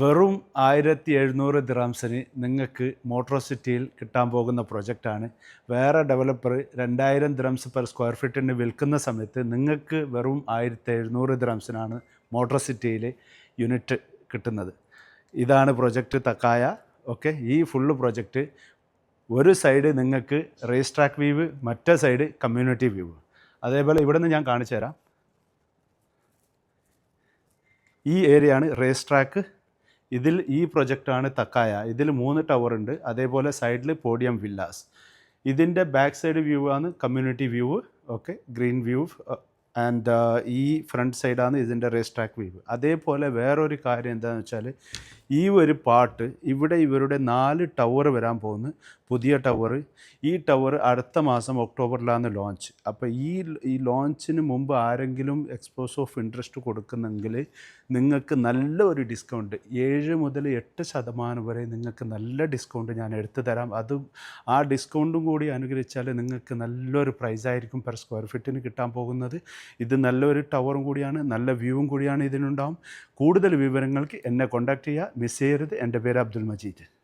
വെറും ആയിരത്തി എഴുന്നൂറ് ദിറാംസിന് നിങ്ങൾക്ക് മോട്ടോർ സിറ്റിയിൽ കിട്ടാൻ പോകുന്ന പ്രൊജക്റ്റാണ്. വേറെ ഡെവലപ്പർ രണ്ടായിരം ദിറംസ് പെർ സ്ക്വയർ ഫീറ്റിന് വിൽക്കുന്ന സമയത്ത് നിങ്ങൾക്ക് വെറും ആയിരത്തി എഴുന്നൂറ് ദിറാംസിനാണ് മോട്ടോർ സിറ്റിയിൽ യൂണിറ്റ് കിട്ടുന്നത്. ഇതാണ് പ്രൊജക്റ്റ് തക്കായ. ഓക്കെ ഈ ഫുള്ള് പ്രൊജക്റ്റ് ഒരു സൈഡ് നിങ്ങൾക്ക് റേസ് ട്രാക്ക് വ്യൂവ് മറ്റേ സൈഡ് കമ്മ്യൂണിറ്റി വ്യൂവ്. അതേപോലെ ഇവിടെ നിന്ന് ഞാൻ കാണിച്ചു തരാം ഈ ഏരിയയാണ് റേസ് ട്രാക്ക്. ഇതിൽ ഈ പ്രൊജക്റ്റാണ് തക്കായ. ഇതിൽ മൂന്ന് ടവർ ഉണ്ട്. അതേപോലെ സൈഡിൽ പോഡിയം വില്ലാസ് ഇതിന്റെ ബാക്ക് സൈഡ് വ്യൂ ആണ് community view okay green view and ഈ ഫ്രണ്ട് സൈഡാണ് ഇതിന്റെ റേസ് ട്രാക്ക് വീവ് അതേപോലെ വേറൊരു കാര്യം എന്താണെന്ന് വെച്ചാൽ ഈ ഒരു പാട്ട് ഇവിടെ ഇവരുടെ നാല് ടവർ വരാൻ പോകുന്നു. പുതിയ ടവർ ഈ ടവർ അടുത്ത മാസം ഒക്ടോബറിലാണ് ലോഞ്ച് അപ്പോൾ ഈ ഈ ലോഞ്ചിന് മുമ്പ് ആരെങ്കിലും എക്സ്പോസ് ഓഫ് ഇൻട്രസ്റ്റ് കൊടുക്കുന്നെങ്കിൽ നിങ്ങൾക്ക് നല്ല ഒരു ഡിസ്കൗണ്ട് ഏഴ് മുതൽ എട്ട് ശതമാനം വരെ നിങ്ങൾക്ക് നല്ല ഡിസ്കൗണ്ട് ഞാൻ എടുത്തു തരാം. അതും ആ ഡിസ്കൗണ്ടും കൂടി അനുകരിച്ചാൽ നിങ്ങൾക്ക് നല്ലൊരു പ്രൈസായിരിക്കും പെർ സ്ക്വയർ ഫീറ്റിന് കിട്ടാൻ പോകുന്നത്. ഇത് നല്ലൊരു ടവറും കൂടിയാണ് നല്ല വ്യൂവും കൂടിയാണ് ഇതിനുണ്ടാവും. കൂടുതൽ വിവരങ്ങൾക്ക് എന്നെ കോൺടാക്റ്റ് ചെയ്യുക. മിസ് ചെയ്യരുത്. എന്റെ പേര് അബ്ദുൽ മജീദ്.